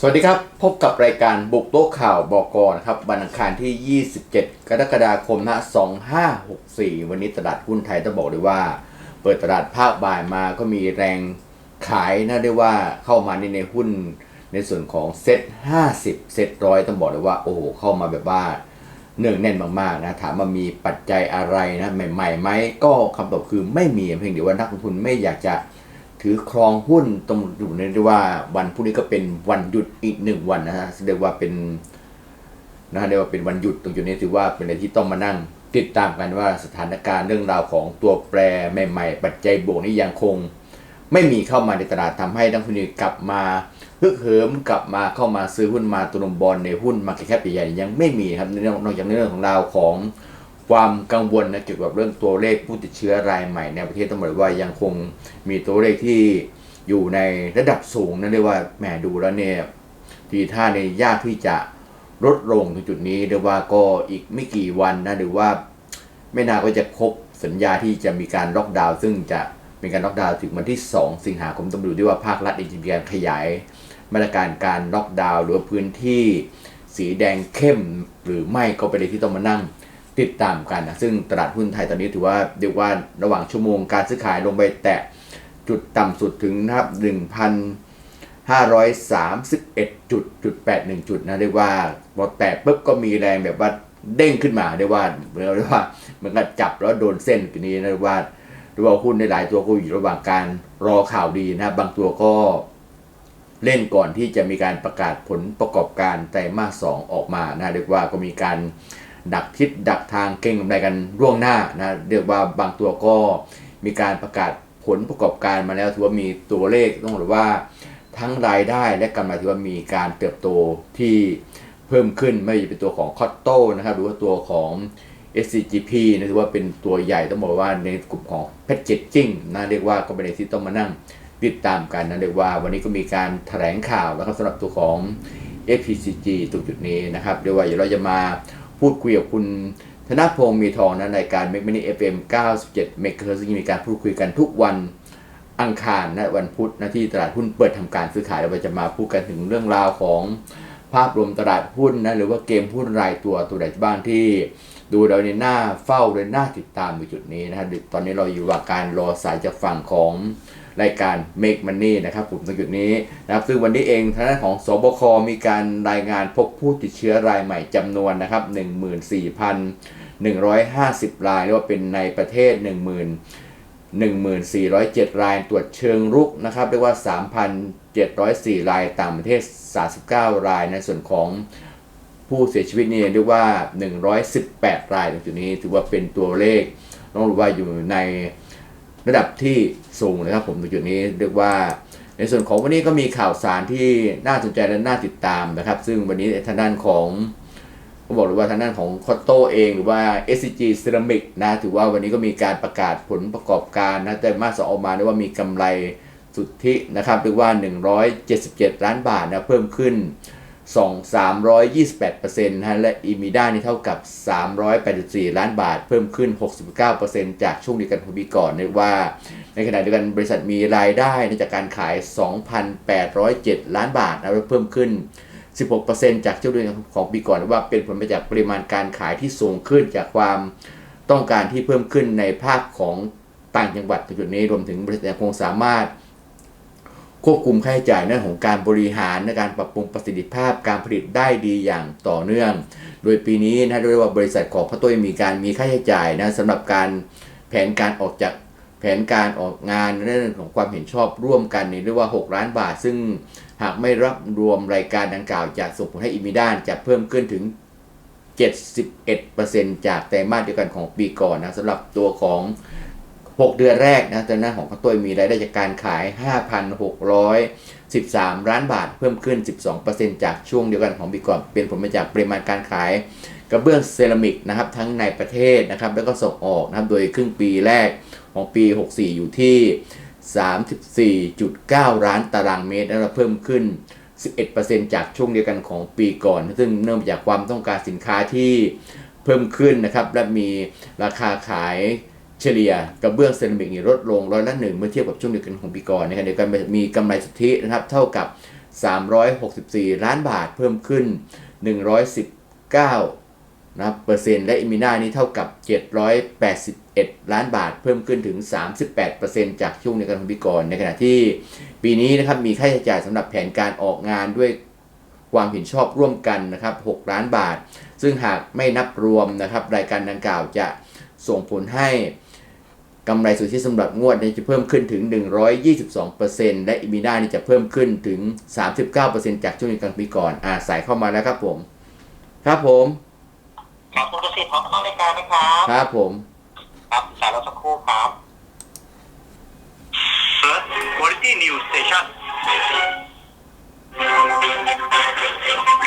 สวัสดีครับ พบกับรายการบุกโต๊ะข่าวบกนะครับวันอังคารที่ 27 กรกฎาคมนะ2564 วันนี้ตลาดหุ้นไทยต้องบอกเลยว่า เปิดตลาดภาคบ่ายมาก็มีแรงขายนะได้ว่าเข้ามาในในหุ้นในส่วนของเซ็ต50 เซ็ตร้อยต้องบอกเลยว่าโอ้โหเข้ามาแบบว่าเนื่องแน่นมากๆนะถามว่ามีปัจจัยอะไรนะใหม่ๆไหมก็คำตอบคือไม่มีเพียงเดียวว่านักลงทุนไม่อยากจะ ถือครองหุ้นตรงอยู่ในที่ว่าวันพรุ่งนี้ก็เป็นวันหยุดอีกหนึ่งวันนะฮะเรียกว่าเป็นนะฮะเรียกว่าเป็นวันหยุดตรงจุดนี้ถือว่าเป็นอะไรที่ต้องมานั่งติดตามกันว่าสถานการณ์เรื่องราวของตัวแปรใหม่ ๆ ปัจจัยบวกนี้ยังคง ไม่มีเข้ามาในตลาดทำให้นักลงทุนกลับมาฮึกเหิมกลับมาเข้ามาซื้อหุ้นมาตุนบอลในหุ้นมาแคปใหญ่ๆยังไม่มีครับนองนอกจากในเรื่องของราวของ ความกังวลนะเกี่ยวกับเรื่องตัวเลขผู้ติดเชื้อรายใหม่ในประเทศต้องบอกว่ายังคงมีตัวเลขที่อยู่ในระดับสูงนั่นเรียกว่าแหมดูแล้วเนี่ยทีท่าในยากที่จะลดลงตรงจุดนี้เรียกว่าก็อีกไม่กี่วันนะหรือว่าไม่นานก็จะครบสัญญาที่จะมีการล็อกดาวน์ซึ่งจะมีการล็อกดาวน์ถึงวันที่ 2 สิงหาคมต้องดูด้วยว่าภาครัฐเองจะมีการขยาย มาตรการการล็อกดาวน์หรือว่าพื้นที่สีแดงเข้มหรือไม่ก็เป็นเรื่องที่ต้องมานั่ง ติดตามกันนะซึ่งตลาดหุ้นไทยตอนนี้ถือว่าเรียกว่าระหว่างชั่วโมงการซื้อขายลงไปแตะจุดต่ำสุดถึงนะครับ1,531จุดจุด81 จุดนะเรียกว่าพอแตะปุ๊บก็มีแรงแบบว่าเด้งขึ้นมาเรียกว่าเหมือนเรียกว่าเหมือนกับจับแล้วโดนเส้นทีนี้นะเรียกว่าหรือว่าหุ้นในหลายตัวก็อยู่ระหว่างการรอข่าวดีนะบางตัวก็เล่นก่อนที่จะมีการประกาศผลประกอบการไตรมาสสองออกมานะเรียกว่าก็มีการ ดักทิศดักทางเก่งกำไรกันร่วงหน้านะเรียกว่าบางตัวก็มีการประกาศผลประกอบการมาแล้วถือว่ามีตัวเลขต้องบอกว่าทั้งรายได้และกำไรถือว่ามีการเติบโตที่เพิ่มขึ้นไม่ว่าจะเป็นตัวของคอตโต้นะครับหรือว่าตัวของ SCGP นะถือว่าเป็นตัวใหญ่ต้องบอกว่าในกลุ่มของ Packaging นะเรียกว่าก็เป็นในที่ต้องมานั่งติดตามกันนะเรียกว่าวันนี้ก็มีการแถลงข่าวแล้วก็สำหรับตัวของ FPCG ตรงจุดนี้นะครับเรียกว่าเดี๋ยวเราจะมา พูดคุยกับคุณธนพงศ์มีทองนะในการ Make Money FM 97 m e g a h z ซึ่งมีการพูดคุยกันทุกวันอังคารนะวันพุธนะที่ตลาดหุ้นเปิดทำการซื้อขายเราจะมาพูดกันถึงเรื่องราวของภาพรวมตลาดหุ้นนะหรือว่าเกมหุ้นรายตัวตัวใดบ้างที่ดูเราในหน้าเฝ้าเลยหน้าติดตามอยู่จุดนี้นะครับตอนนี้เราอยู่ว่าการรอสายจากฝั่งของ รายการ Make Money นะครับผมตรงจุดนี้นะครับซึ่งวันนี้เองทางด้านของสบคมีการรายงานพบผู้ติดเชื้อรายใหม่จำนวนนะครับ14,150 รายเรียกว่าเป็นในประเทศ 10,000 1407 รายตรวจเชิงรุกนะครับเรียกว่า 3,704 รายต่างประเทศ 39 ราย ในส่วนของผู้เสียชีวิตนี่เรียกว่า 118 รายตรงจุดนี้ถือว่าเป็นตัวเลขต้องรู้ว่าอยู่ใน ระดับที่สูงนะครับผมตรงจุดนี้เรียกว่า ในส่วนของวันนี้ก็มีข่าวสารที่น่าสนใจและน่าติดตามนะครับ ซึ่งวันนี้ทางด้านของก็บอกเลยว่าทางด้านของคอตโตเองหรือว่า SCG Ceramic นะถือว่าวันนี้ก็มีการประกาศผลประกอบการนะแต่มาสออกมาได้ว่ามีกำไรสุทธินะครับเรียกว่า 177 ล้านบาทนะเพิ่มขึ้น 2 328%นะฮะและอีมิด้านี่เท่ากับ 384 ล้านบาท เพิ่มขึ้น 69%จากช่วงเดียวกันของปีก่อนเรียกว่า ในขณะเดียวกันบริษัทมีรายได้จากการขาย 2,807 ล้านบาทนะเพิ่มขึ้น 16%จากช่วงเดียวกันของปีก่อนว่าเป็นผลมาจากปริมาณการขายที่สูงขึ้นจากความต้องการที่เพิ่มขึ้นในภาคของต่างจังหวัดในจุดนี้รวมถึงบริษัทยังคงสามารถ ควบคุมค่าใช้จ่ายในเรื่องของการบริหารในการปรับปรุงประสิทธิภาพการผลิตได้ดีอย่างต่อเนื่อง โดยปีนี้นะเรียกว่าบริษัทของพระตุ้ยมีการมีค่าใช้จ่ายนะสำหรับการแผนการออกจากแผนการออกงานในเรื่องของความเห็นชอบร่วมกันนี่เรียกว่า 6 ล้านบาท ซึ่งหากไม่รับรวมรายการดังกล่าวจะส่งผลให้อิมิดานจะเพิ่มขึ้นถึง 71%จากไตรมาสเดียวกันของปีก่อนนะสำหรับตัวของ 6 เดือนแรกนะตอนนั้นของพระตุ้ยมีรายได้จากการขาย 5,613 ล้านบาท เพิ่มขึ้น 12%จากช่วงเดียวกันของปีก่อน เป็นผลมาจากปริมาณการขายกระเบื้องเซรามิกนะครับทั้งในประเทศนะครับแล้วก็ส่งออกนะครับโดยครึ่งปีแรกของปี 64 อยู่ที่ 34.9 ล้านตารางเมตรแล้วเพิ่มขึ้น 11%จากช่วงเดียวกันของปีก่อน ซึ่งเนื่องจากความต้องการสินค้าที่เพิ่มขึ้นนะครับและมีราคาขาย เฉลี่ยกระเบื้องเซรามิกนี่ลดลงร้อยละหนึ่งเมื่อเทียบกับช่วงเดียวกันของปีก่อนนะครับเดียวกันมีกำไรสุทธินะครับเท่ากับ 364 ล้านบาทเพิ่มขึ้น 119นะครับเปอร์เซ็นต์และอิมิน่านี่เท่ากับ 781 ล้านบาทเพิ่มขึ้นถึง 38%จากช่วงในการพิกรในขณะที่ปีนี้นะครับมีค่าใช้จ่ายสำหรับแผนการออกงานด้วยความเห็นชอบร่วมกันนะครับ 6 ล้านบาท ซึ่งหากไม่นับรวมนะครับรายการดังกล่าวจะส่งผลให้ กำไรสุทธิสำหรับงวดนี้จะเพิ่มขึ้นถึง 122%และอิมิน่านี่จะเพิ่มขึ้นถึง 39%จากช่วงในกลางปีก่อนอ่าใส่เข้ามาแล้วครับผม ครับผมครับคุณประสิทธิ์พร้อมเข้ารายการไหมครับ ครับผม ครับสายเราสักครู่ครับ First Quality News Station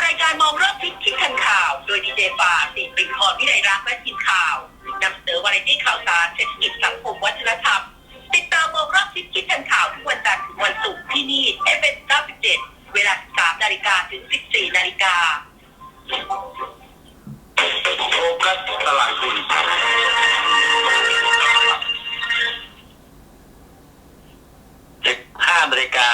รายการมองรอบทิศคิดทันข่าว โดยดีเจป่าสิริพรวิไลรักษ์และทีมข่าว นำเสนอวาไรตี้ข่าวสารเศรษฐกิจสังคมวัฒนธรรม ติดตามมองรอบทิศคิดทันข่าวทุกวันจันทร์ถึงวันศุกร์ที่นี่ FM 97 เวลา 13นาฬิกาถึง 14นาฬิกาโฟกัสตลาดทุน15นาฬิกา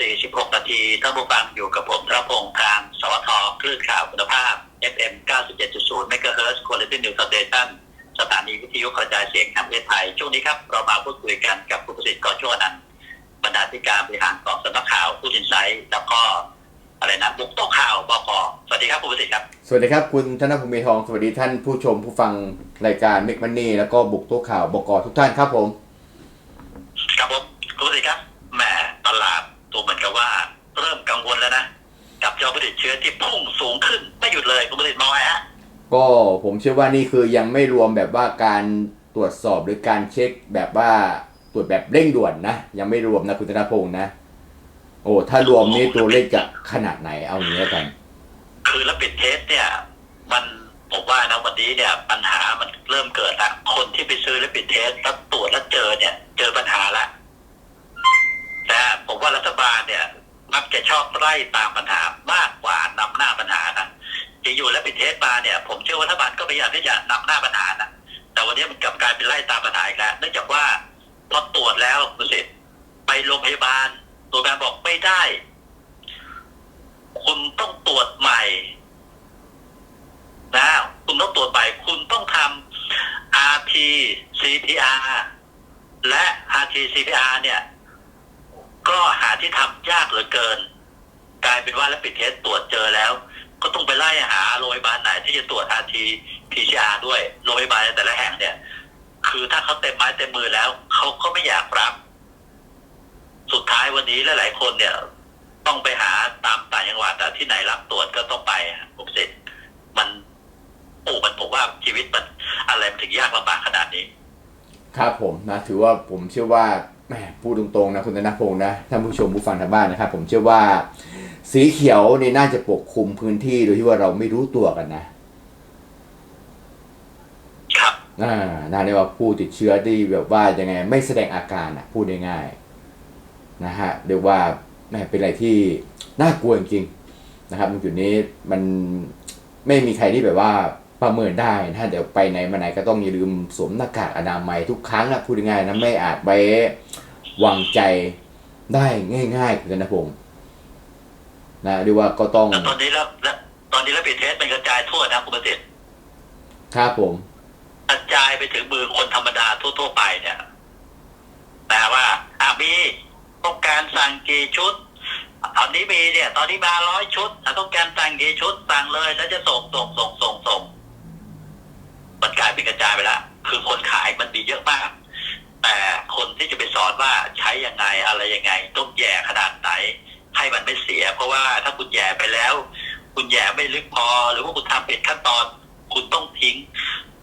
46 นาทีท่านผู้ฟังอยู่กับผมธนพงศ์ทางสวทคลื่นข่าวคุณภาพ FM 97.0 MHz Quality News Station สถานีวิทยุกระจายเสียงแห่งประเทศไทย ช่วงนี้ครับ เรามาพูดคุยกันกับคุณประสิทธิ์กอชั่วนันท์บรรณาธิการบริหารของสำนักข่าวผู้สินไซต์แล้วก็อะไรนะบุกโต๊ะข่าวบกสวัสดีครับคุณประสิทธิ์ครับ สวัสดีครับ คุณธนภูมิทอง สวัสดีท่านผู้ชมผู้ฟังรายการเมกมันนี่แล้วก็บุกโต๊ะข่าวบกทุกท่านครับผม ครับผมคุณประสิทธิ์ครับแหมตลาดตัวเหมือนกับว่า เริ่มกังวลแล้วนะ กับยอดผู้ติดเชื้อที่พุ่งสูงขึ้นไม่หยุดเลยคุณประสิทธิ์มองไงฮะ ก็ผมเชื่อว่านี่คือยังไม่รวมแบบว่าการตรวจสอบหรือการเช็คแบบว่าตรวจแบบเร่งด่วนนะ ยังไม่รวมนะคุณธนพงศ์นะ โอ้ถ้ารวมนี่ตัวเลขจะขนาดไหนเอาอย่างนี้แล้วกัน คือแล้วปิดเทสเนี่ย มันผมว่านะวันนี้เนี่ยปัญหามันเริ่มเกิดละคนที่ไปซื้อแล้วปิดเทสแล้วตรวจแล้วเจอเนี่ย เจอปัญหาละแต่ผมว่ารัฐบาลเนี่ยมักจะชอบไล่ตามปัญหามากกว่านำหน้าปัญหานะ จะอยู่แล้วปิดเทสมาเนี่ยผมเชื่อว่ารัฐบาลก็พยายามที่จะนำหน้าปัญหานะแต่วันนี้มันกลับกลายเป็นไล่ตามปัญหาอีกแล้วเนื่องจากว่าพอตรวจแล้วคุณสิไปโรงพยาบาลโรงพยาบาลบอกไม่ได้ คุณต้องตรวจใหม่นะคุณต้องตรวจใหม่คุณต้องทำ RT CPR และ RT CPR เนี่ย ก็หาที่ทำยากเหลือเกิน กลายเป็นว่าแล้วปิดเทสตรวจเจอแล้ว ก็ต้องไปไล่หาโรงพยาบาลไหนที่จะตรวจ RT PCR ด้วยโรงพยาบาลแต่ละแห่งเนี่ย คือถ้าเขาเต็มไม้เต็มมือแล้วเขาก็ไม่อยากรับ สุดท้ายวันนี้หลายๆคนเนี่ย ต้องไปหาตามต่างจังหวัดแต่ที่ไหนรับตรวจก็ต้องไปอะผมเสร็จมันโอ้มันผมว่าชีวิตมันอะไรมันถึงยากลำบากขนาดนี้ ครับผมนะ ถือว่าผมเชื่อว่าแหมพูดตรงๆนะคุณธนพงศ์นะท่านผู้ชมผู้ฟังทางบ้านนะครับ ผมเชื่อว่า สีเขียวนี่น่าจะปกคลุมพื้นที่โดยที่ว่าเราไม่รู้ตัวกันนะครับอ่าน่าเรียกว่าผู้ติดเชื้อที่แบบว่ายังไง ไม่แสดงอาการอะ พูดได้ง่ายนะฮะเรียกว่าแหมเป็นอะไรที่น่ากลัวจริงๆนะครับตรงจุดนี้มันไม่มีใครที่แบบว่าประเมินได้นะเดี๋ยวไปไหนมาไหนก็ต้องอย่าลืมสวมหน้ากากอนามัยทุกครั้งนะพูดง่ายๆนะไม่อาจไปวางใจได้ง่ายๆคุณธนพงศ์ นะเรียกว่าก็ต้องแล้วตอนนี้แล้วแล้วตอนนี้แล้วปิดเทสมันกระจายทั่วนะคุณประสิทธิ์ครับผมกระจายไปถึงมือคนธรรมดาทั่วๆไปเนี่ยแปลว่าอะมีต้องการสั่งกี่ชุดตอนนี้มีเนี่ย ตอนนี้มาร้อยชุดอะต้องการสั่งกี่ชุดสั่งเลยแล้วจะส่งส่งส่งส่งส่งมันกลายเป็นกระจายไปละคือคนขายมันมีเยอะมาก แต่คนที่จะไปสอนว่าใช้ยังไงอะไรยังไง ต้องแย่ขนาดไหน ให้มันไม่เสีย เพราะว่าถ้าคุณแย่ไปแล้ว คุณแย่ไม่ลึกพอ หรือว่าคุณทำผิดขั้นตอนคุณต้องทิ้ง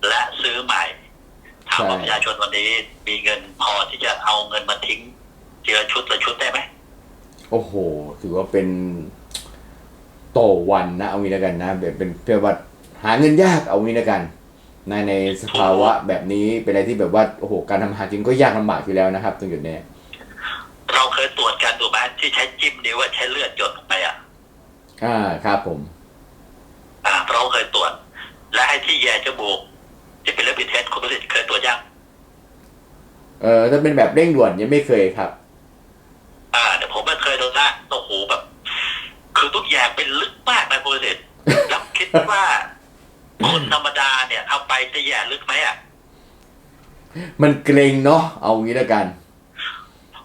และซื้อใหม่ถามว่าใช่ประชาชนวันนี้มีเงินพอที่จะเอาเงินมาทิ้งทีละชุดละชุดได้ไหมโอ้โห ถือว่าเป็นต่อวันนะ เอางี้แล้วกันนะแบบเป็นเพื่อว่าหาเงินยากเอางี้แล้วกันในในสภาวะแบบนี้เป็นอะไรที่แบบว่าโอ้โหการทำอาหารจริงก็ยากลำบากอยู่แล้วนะครับ ตรงจุดนี้เราเคยตรวจกันตัวไหม ที่ใช้จิ้มนิ้วว่าใช้เลือดหยดลงไปอะอ่าครับผม อ่าเราเคยตรวจ และไอ้ที่แย่จมูกที่เป็นเรื่องผิดเท็จคุณผลิตเคยตรวจยังเออถ้าเป็นแบบเร่งด่วนยังไม่เคยครับ อ่าเดี๋ยวผมไม่เคยโดนละโอ้โหแบบ คือทุกอย่างเป็นลึกมากนะคุณเศษแล้วคิดว่าคนธรรมดาเนี่ย เอาไปจะแย่ลึกไหมอะมันเกรงเนาะเอางี้แล้วกัน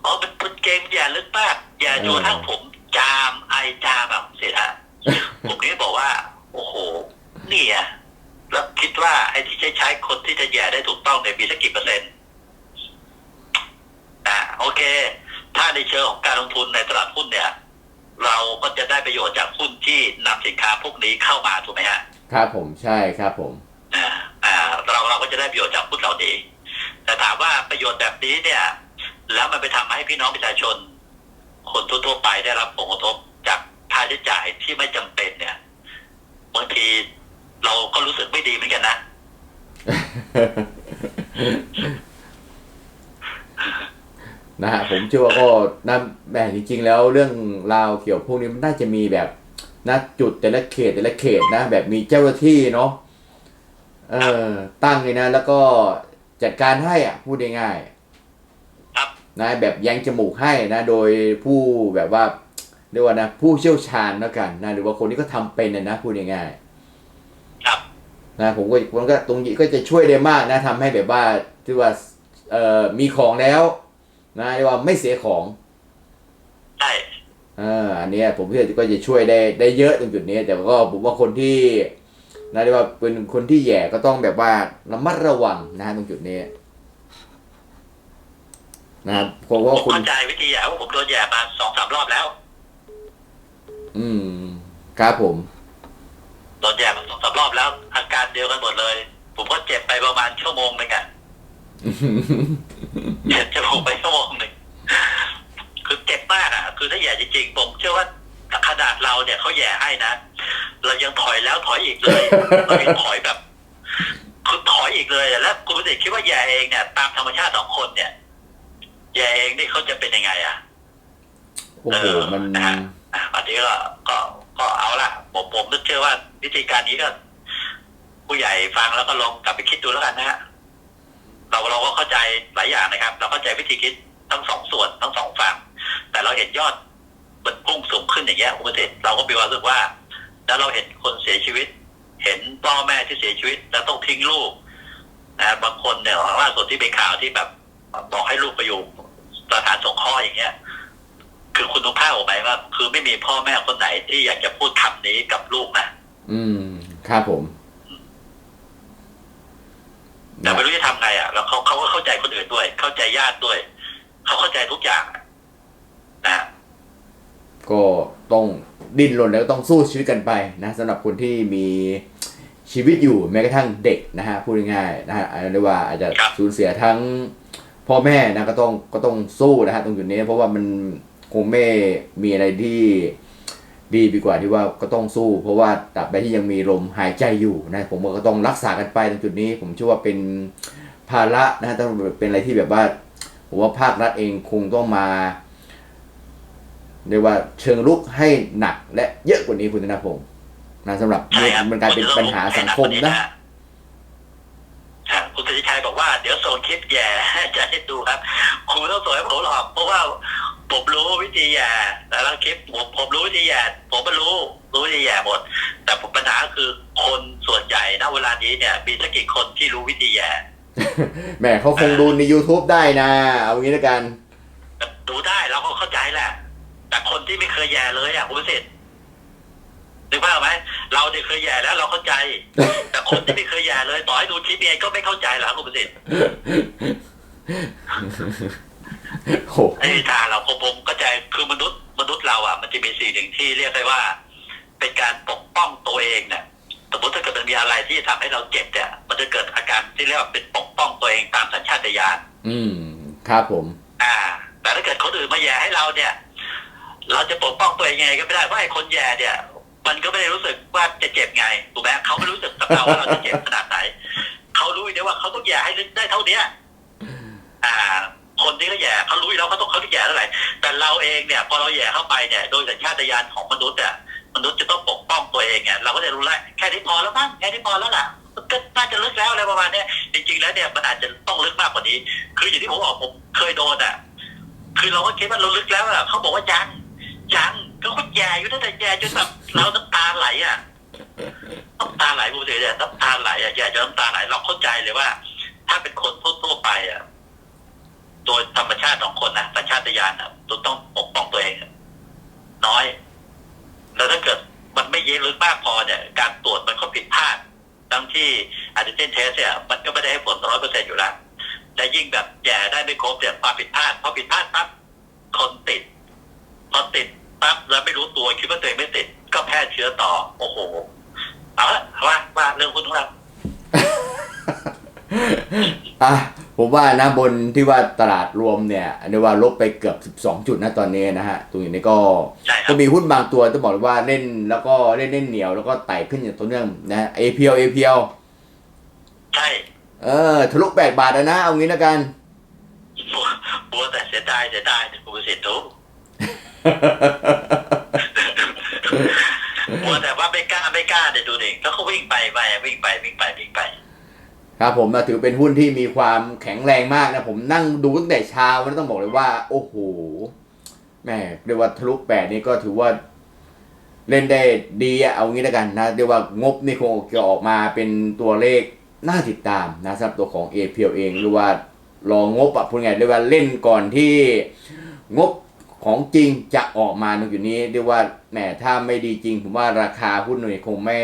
อ๋อเป็นเป็นเกมแย่ลึกมาก แย่จนกระทั่งผมจามไอจามแบบเสียฮะผมนี่บอกว่า โอ้โหนี่อะแล้วคิดว่าไอ้ที่ใช้ใช้คนที่จะแย่ได้ถูกต้องเนี่ยมีสักกี่เปอร์เซ็นต์อ่าโอเค ถ้าในเชิงของการลงทุนในตลาดหุ้นเนี่ย เราก็จะได้ประโยชน์จากหุ้นที่นำสินค้าพวกนี้เข้ามาถูกไหมฮะครับผมใช่ครับผมอ่าอ่าเราเราก็จะได้ประโยชน์จากหุ้นเหล่านี้ แต่ถามว่าประโยชน์แบบนี้เนี่ย แล้วมันไปทำให้พี่น้องประชาชน คนทั่วๆไปได้รับผลกระทบจากค่าใช้จ่ายที่ไม่จำเป็นเนี่ยบางทีเราก็รู้สึกไม่ดีเหมือนกันนะ นะฮะผมเชื่อว่าก็นะแบ่จริง ๆ แล้วเรื่องราวเกี่ยวพวกนี้มันน่าจะมีแบบนะจุดแต่ละเขตแต่ละเขตนะ แบบมีเจ้าหน้าที่เนาะเออตั้งเลยนะ แล้วก็จัดการให้อะ พูดง่ายครับๆ นะแบบแยังจมูกให้นะโดยผู้แบบว่าเรียกว่านะผู้เชี่ยวชาญแล้วกันนะหรือว่าคนที่ก็ทำเป็นนะนะพูดง่ายๆครับนะผมก็ผมก็ตรงนี้ก็จะช่วยได้มากนะทำให้แบบว่าที่ว่าเอ่อมีของแล้ว นะเรียกว่าไม่เสียของใช่เอ่าอันเนี้ยผมเชื่อก็จะช่วยได้ได้เยอะตรงจุดนี้ แต่ก็ผมว่าคนที่นะเรียกว่าเป็นคนที่แย่ก็ต้องแบบว่าระมัดระวังนะฮะตรงจุดนี้ นะครับเพราะว่าผมคุณเข้าใจวิธีแย่ว่าผมโดนแย่มาสองสามรอบแล้ว อืมครับผม โดนแย่มาสองสามรอบแล้ว อาการเดียวกันหมดเลย ผมก็เจ็บไปประมาณชั่วโมงหนึงอะเจ็บจมูกไปชั่วโมงหนึ่งคือเจ็บมากอะคือถ้าแย่จริงๆผมเชื่อว่าขนาดเราเนี่ยเขาแย่ให้นะเรายังถอยแล้วถอยอีกเลยเรายังถอยแบบคือถอยอีกเลยอะแล้วคุณผู้ชมคิดว่าแย่เองเนี่ย ตามธรรมชาติของคนเนี่ย แย่เองนี่เขาจะเป็นยังไงอะโอ้โหมันนะฮะอะอันนี้ก็ก็ก็เอาละผมผมนึกเชื่อว่าวิธีการนี้ก็ ผู้ใหญ่ฟังแล้วก็ลองกลับไปคิดดูแล้วกันนะฮะเราเราก็เข้าใจหลายอย่างนะครับ เราเข้าใจวิธีคิดทั้งสองส่วนทั้งสองฝั่งแต่เราเห็นยอดมันพุ่งสูงขึ้นอย่างเงี้ยคุณประสิทธิ์เราก็มีความรู้สึกว่า แล้วเราเห็นคนเสียชีวิต เห็นพ่อแม่ที่เสียชีวิต แล้วต้องทิ้งลูกนะบางคนเนี่ยล่าสุดที่เป็นข่าวที่แบบบอกให้ลูกไปอยู่ สถานสงเคราะห์อย่างเงี้ย คือคุณต้องภาพออกไหมว่า คือไม่มีพ่อแม่คนไหนที่อยากจะพูดคำนี้กับลูกนะอืม ครับผมแต่ไม่รู้จะทำไงอะ แล้วเขาเขาก็เข้าใจคนอื่นด้วย เข้าใจญาติด้วย เขาเข้าใจทุกอย่างอะนะก็ต้องดิ้นรนแล้วก็ต้องสู้ชีวิตกันไปนะสำหรับคนที่มีชีวิตอยู่แม้กระทั่งเด็กนะฮะพูดง่ายๆนะฮะอาจจะเรียกว่าอาจจะสูญเสียทั้ง พ่อแม่นะก็ต้องก็ต้องสู้นะฮะตรงจุดนี้ เพราะว่ามันคงไม่มีอะไรที่ดีไปกว่าที่ว่าก็ต้องสู้ เพราะว่าตราบใดที่ยังมีลมหายใจอยู่นะผมว่าก็ต้องรักษากันไปตรงจุดนี้ ผมเชื่อว่าเป็นภาระนะฮะต้องเป็นอะไรที่แบบว่าผมว่าภาครัฐเองคงต้องมาเรียกว่าเชิงลุกให้หนักและเยอะกว่านี้คุณธนาพงศ์นะสำหรับมันกลายเป็นปัญหาสังคมนะ คุณสิริชัยบอกว่าเดี๋ยวส่งคลิปแย่จะให้ดูครับครูต้องส่งให้ผมหรอกเพราะว่าผมรู้วิธีแย่แต่ละคลิปผมผมรู้วิธีแย่ผมก็รู้รู้วิธีแย่หมด แต่ผมปัญหาคือคนส่วนใหญ่ณเวลานี้เนี่ย มีสักกี่คนที่รู้วิธีแย่แหมเขาคงดูใน YouTube ได้นะ เอางี้แล้วกัน ดูได้เราก็เข้าใจแหละ แต่คนที่ไม่เคยแย่เลยอะคุณประสิทธิ์ นึกภาพไหมเราเนี่ยเคยแย่แล้วเราเข้าใจ แต่คนที่ไม่เคยแย่เลยต่อให้ดูคลิปเองก็ไม่เข้าใจหรอกคุณประสิทธิ์โหไอ้ทางเราผมผมเข้าใจคือมนุษย์มนุษย์เราอะมันจะมีสิ่งหนึ่งที่เรียกได้ว่า เป็นการปกป้องตัวเองเนี่ยสมมติถ้าเกิดมันมีอะไรที่ทำให้เราเจ็บเนี่ยมันจะเกิดอาการที่เรียกว่าเป็นปกป้องตัวเองตามสัญชาตญาณอืมครับผม อ่า แต่ถ้าเกิดคนอื่นมาแย่ให้เราเนี่ย เราจะปกป้องตัวเองยังไงก็ไม่ได้เพราะไอ้คนแย่เนี่ย มันก็ไม่ได้รู้สึกว่าจะเจ็บไงถูกไหมเขาไม่รู้สึกกับเราว่าเราจะเจ็บขนาดไหนเขารู้อย่างเดียวว่าเขาต้องแย่ให้ได้เท่าเนี้ยอ่า คนที่เขาแย่เขารู้อยู่แล้วเขาต้องเขาต้องแย่เท่าไหร่แต่เราเองเนี่ย พอเราแย่เข้าไปเนี่ย โดยสัญชาตญาณของมนุษย์เนี่ยมนุษย์จะต้องปกป้องตัวเองไงเราก็จะรู้แล้วแค่นี้พอแล้วมั้งแค่นี้พอแล้วล่ะก็น่าจะลึกแล้วอะไรประมาณนี้จริงๆแล้วเนี่ยมันอาจจะต้องลึกมากกว่านี้ คืออย่างที่ผมบอกผมเคยโดนอะ คือเราก็คิดว่าเราลึกแล้วอะเขาบอกว่ายังยัง ก็คนแย่อยู่นั่นแต่แย่จนแบบเราน้ำตาไหลอะน้ำตาไหลกูเสียเนี่ยน้ำตาไหลอะแย่จนน้ำตาไหลเราเข้าใจเลยว่า ถ้าเป็นคนทั่วๆไปอะโดยธรรมชาติของคนนะสัญชาตญาณอะตัวต้องปกป้องตัวเองน้อย แล้วถ้าเกิดมันไม่เยอะหรือมากพอเนี่ย การตรวจมันก็ผิดพลาดทั้งที่อันติเจนเทสเนี่ยมันก็ไม่ได้ให้ผลร้อยเปอร์เซ็นต์อยู่แล้ว แต่ยิ่งแบบแย่ได้ไม่ครบเนี่ยความผิดพลาดพอผิดพลาดปั๊บคนติด พอติดปั๊บแล้วไม่รู้ตัวคิดว่าตัวเองไม่ติด ก็แพร่เชื้อต่อ โอ้โห เอาละว่าว่าเรื่องหุ้นของเรา อะ ผมว่านะบนที่ว่าตลาดรวมเนี่ยเรียกว่าลบไปเกือบ 12 จุดนะตอนนี้นะฮะตรงนี้ก็ใช่ครัก็บมีหุ้นบางตัวต้องบอกเลยว่าเล่นแล้วก็เล่นเล่นเหนียวแล้วก็ไต่ขึ้นอย่างต่อเนื่องนะ APL APL ใช่เออทะลุ8บาทแล้วนะ เอางี้แล้วกันบัวบัวแต่เสียดายเสียดายกูเสียทุกบัวแต่ว่าไม่กล้าไม่กล้าเดี๋ยวดูดิแล้วเขาวิ่งไปไปวิ่งไปวิ่งไปวิ่งไป ครับผมนะถือเป็นหุ้นที่มีความแข็งแรงมากนะ ผมนั่งดูตั้งแต่เช้านะต้องบอกเลยว่า โอ้โหแม่เรียกว่าทะลุแปดนี่ก็ถือว่าเล่นได้ดีเอางี้แล้วกันนะเรียกว่างบนี่คงจะออกมาเป็นตัวเลขน่าติดตามนะสำหรับตัวของ a p l เองหรือว่ารองบอะพูดง่ายเรียกว่าเล่นก่อนที่งบของจริงจะออกมาตรงจุดนี้เรียกว่าแหมถ้าไม่ดีจริง ผมว่าราคาหุ้นเนี่ยคงไม่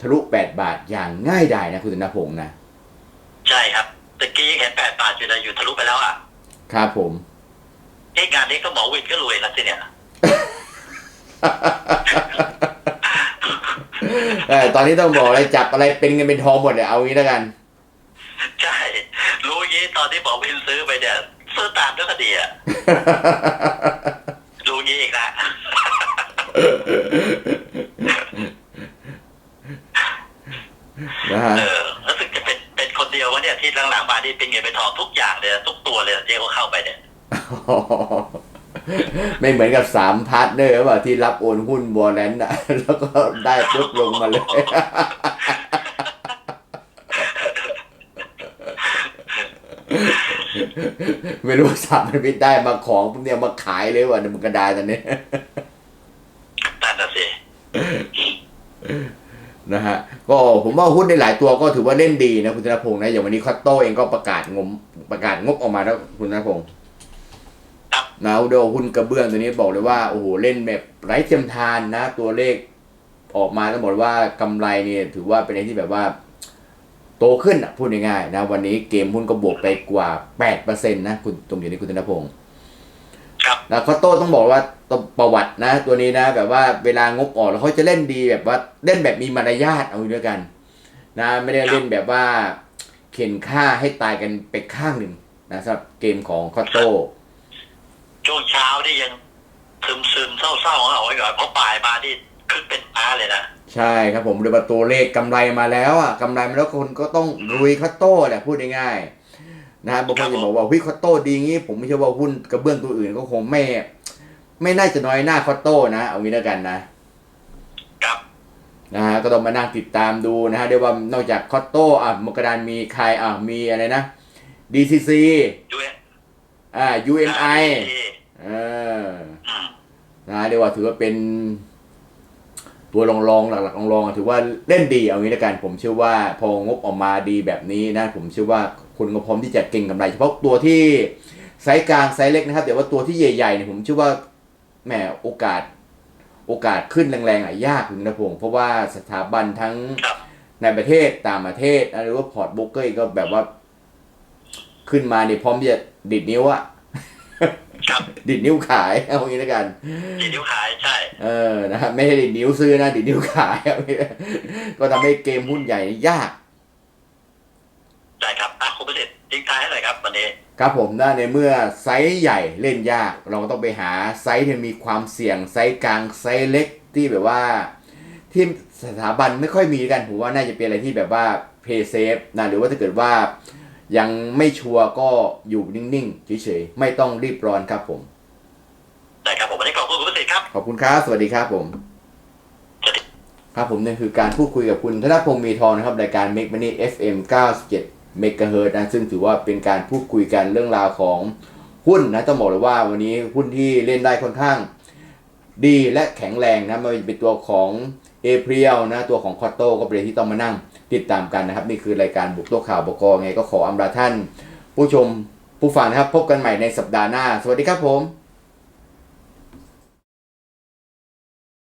ทะลุ 8 บาทอย่างง่ายดายนะคุณธนพงศ์นะ ใช่ครับตะกี้ยังเห็นแปดบาทอยู่เลยอยู่ทะลุไปแล้วอะ ครับผมไอ้งานนี้ก็หมอวินก็รวยแล้วสิเนี่ยเออตอนนี้ต้องบอกเลยจับอะไรเป็นเงินเป็นทองหมดเลยเอางี้แล้วกัน ใช่ รู้อย่างนี้ตอนที่หมอวินซื้อไปเนี่ยซื้อตามด้วยคดีอะรู้อย่างนี้อีกนะ นะฮะเออรู้สึกจะเป็นเป็นคนเดียววะเนี่ยที่หลังๆมานี่เป็นเงินเป็นทองทุกอย่างเลยทุกตัวเลยเจ๊เขาเข้าไปเนี่ยไม่เหมือนกับสามพาร์ทเนอร์ว่าที่รับโอนหุ้นบอลแลนด์อะแล้วก็ได้ปุ๊บลงมาเลย ไม่รู้สามพันวิทย์ได้มาของพวกเนี้ยมาขายเลยว่ะในมันกระดาษตอนนี้นั่นน่ะสินะฮะ ก็ผมว่าหุ้นในหลายตัวก็ถือว่าเล่นดีนะคุณธนพงศ์นะอย่างวันนี้คอตโต้เองก็ประกาศงมประกาศงบออกมาแล้วคุณธนพงศ์ครับนะเดี๋ยวหุ้นกระเบื้องตัวนี้บอกเลยว่าโอ้โหเล่นแบบไร้เทียมทานนะ ตัวเลขออกมาต้องบอกเลยว่ากำไรเนี่ยถือว่าเป็นอะไรที่แบบว่า โตขึ้นอะพูดง่ายๆนะวันนี้เกมหุ้นก็บวกไปกว่า8%นะคุณตรงอยู่ในคุณธนพงศ์ครับแล้วคอตโต้ต้องบอกว่าตัว ประวัตินะ ตัวนี้นะ แบบว่าเวลางบออกแล้วเขาจะเล่นดีแบบว่าเล่นแบบมีมารยาทเอาด้วยกัน นะ ไม่ได้เล่นแบบว่า เข็นฆ่าให้ตายกันไปข้างหนึ่งนะสำหรับเกมของคอตโต้ช่วงเช้านี่ยังซึมซึมๆเศร้าๆเอาไว้ก่อนเพราะบ่ายมานี่ขึ้นเป็นม้าเลยนะใช่ครับผมเรียกว่าตัวเลขกำไรมาแล้วอะกำไรมาแล้วคนก็ต้องรุยคอตโต้แหละพูดง่ายๆนะบางคนจะบอกว่าวิคอตโต้ดีงี้ ผมไม่เชื่อว่าหุ้นกระเบื้องตัวอื่นก็คงไม่ ไม่น่าจะน้อยหน้าคอตโต้นะเอางี้แล้วกันนะครับนะฮะก็ต้องมานั่งติดตามดูนะฮะเรียกว่านอกจากคอตโต้อะมกรดานมีใครอะมีอะไรนะ DCC ด้วยอ่า UMI เอออืมนะเรียกว่าถือว่าเป็นตัวรองรองๆหลักๆรองๆถือว่าเล่นดีเอางี้ละกันผมเชื่อว่าพองบออกมาดีแบบนี้นะ ผมเชื่อว่าคุณก็พร้อมที่จะเก่งกำไรเฉพาะตัวที่ไซส์กลางไซส์เล็กนะครับแต่ว่าตัวที่ใหญ่ๆเนี่ยผมเชื่อว่า แหมโอกาส โอกาสขึ้นแรงๆอะยากคุณนะพงศ์เพราะว่าสถาบันทั้งครับในประเทศต่างประเทศนะหรือว่าพอร์ตโบรกเกอร์ก็แบบว่าขึ้นมาเนี่ยพร้อมที่จะดิดนิ้วอะครับดิดนิ้วขายเอางี้แล้วกันที่นิ้วขายใช่ เออนะครับไม่ใช่ดิดนิ้วซื้อนะดิดนิ้วขายเอางี้ก็ทำให้เกมหุ้นใหญ่นี่ยากใช่ครับอะคุณประสิทธิ์ ทิ้งท้ายให้หน่อยครับวันนี้ครับผมนะในเมื่อไซส์ใหญ่เล่นยาก เราก็ต้องไปหาไซส์ที่มีความเสี่ยงไซส์กลางไซส์เล็กที่แบบว่า ที่สถาบันไม่ค่อยมีกันผมว่าน่าจะเป็นอะไรที่แบบว่าเพย์เซฟนะหรือว่าถ้าเกิดว่ายังไม่ชัวร์ก็อยู่นิ่งๆเฉยๆไม่ต้องรีบร้อนครับผมได้ครับผมวันนี้ขอบคุณคุณประสิทธิ์ครับขอบคุณครับสวัสดีครับผมสวัสดีครับผมนี่คือการพูดคุยกับคุณธนพงศ์มีทองนะครับรายการ Make Money FM 97 เมกะเฮิร์นะซึ่งถือว่าเป็นการพูดคุยกันเรื่องราวของหุ้นนะต้องบอกเลยว่าวันนี้หุ้นที่เล่นได้ค่อนข้างดีและแข็งแรงนะไม่ว่าจะเป็นตัวของเอเพียวนะตัวของคอตโต้ก็เป็นที่ต้องมานั่งติดตามกันนะครับ นี่คือรายการบุกโต๊ะข่าวบกไงก็ขออำลาท่าน ผู้ชมผู้ฟังนะครับพบกันใหม่ในสัปดาห์หน้า สวัสดีครับผม